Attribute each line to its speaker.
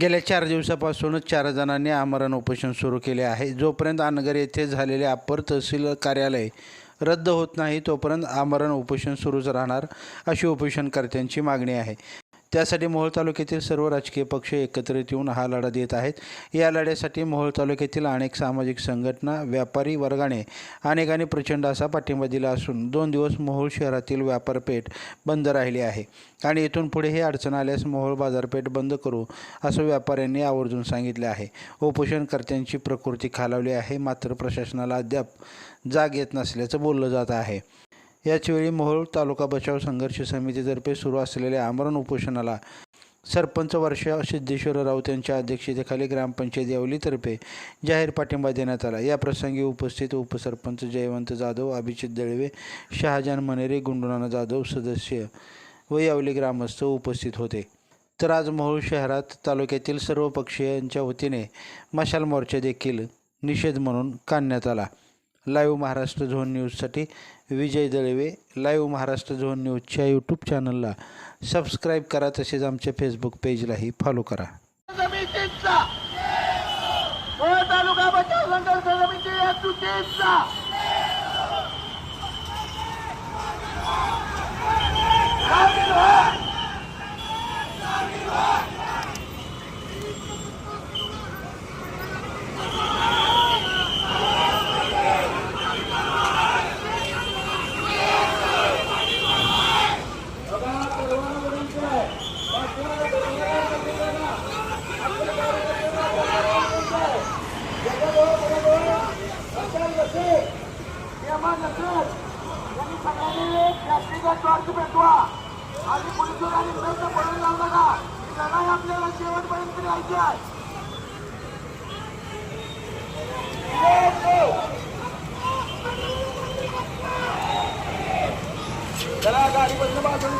Speaker 1: गेल्या चार दिवसापासूनच चार जणांनी आमरण उपोषण सुरू केले आहे. जोपर्यंत अनगर येथे झालेले अप्पर तहसील कार्यालय रद्द होत नाही तोपर्यंत आमरण उपोषण सुरूच राहणार अशी उपोषणकर्त्यांची मागणी आहे. त्यासाठी मोहोळ तालुक्यातील सर्व राजकीय पक्ष एकत्रित येऊन हा लढा देत आहेत. या लढ्यासाठी मोहोळ तालुक्यातील अनेक सामाजिक संघटना व्यापारी वर्गाने अनेकांनी प्रचंड असा पाठिंबा दिला असून दोन दिवस मोहोळ शहरातील व्यापारपेठ बंद राहिली आहे आणि इथून पुढे ही अडचण आल्यास मोहोळ बाजारपेठ बंद करू असं व्यापाऱ्यांनी आवर्जून सांगितले आहे. उपोषणकर्त्यांची प्रकृती खालावली आहे मात्र प्रशासनाला अद्याप जाग येत नसल्याचं बोललं जात आहे. याचवेळी मोहोळ तालुका बचाव संघर्ष समितीतर्फे सुरू असलेल्या आमरण उपोषणाला सरपंच वर्षा सिद्धेश्वर राऊत यांच्या अध्यक्षतेखाली ग्रामपंचायत यावलीतर्फे जाहीर पाठिंबा देण्यात आला. या प्रसंगी उपस्थित उपसरपंच जयवंत जाधव अभिजित दळवे शहाजान मनेरे गुंडुनाना जाधव सदस्य व यावली ग्रामस्थ उपस्थित होते. तर आज मोहोळ शहरात तालुक्यातील सर्व पक्षीयांच्या वतीने मशाल मोर्चा देखील निषेध म्हणून काढण्यात आला. लाईव्ह महाराष्ट्र झोन न्यूजसाठी विजय दळवे लाईव्ह महाराष्ट्र झोन न्यूजच्या यूट्यूब चॅनलला सबस्क्राईब करा तसेच आमच्या फेसबुक पेजलाही फॉलो करा.
Speaker 2: तालुका नियमान नसेल यांनी सगळ्यांनी प्लास्टिकचा टॉर्च पेटवा आणि पोलीस प्रयत्न पडून जाऊ नका. लढाई आपल्याला शेवटपर्यंत न्यायची आहे. चला गाडी बंद बाजून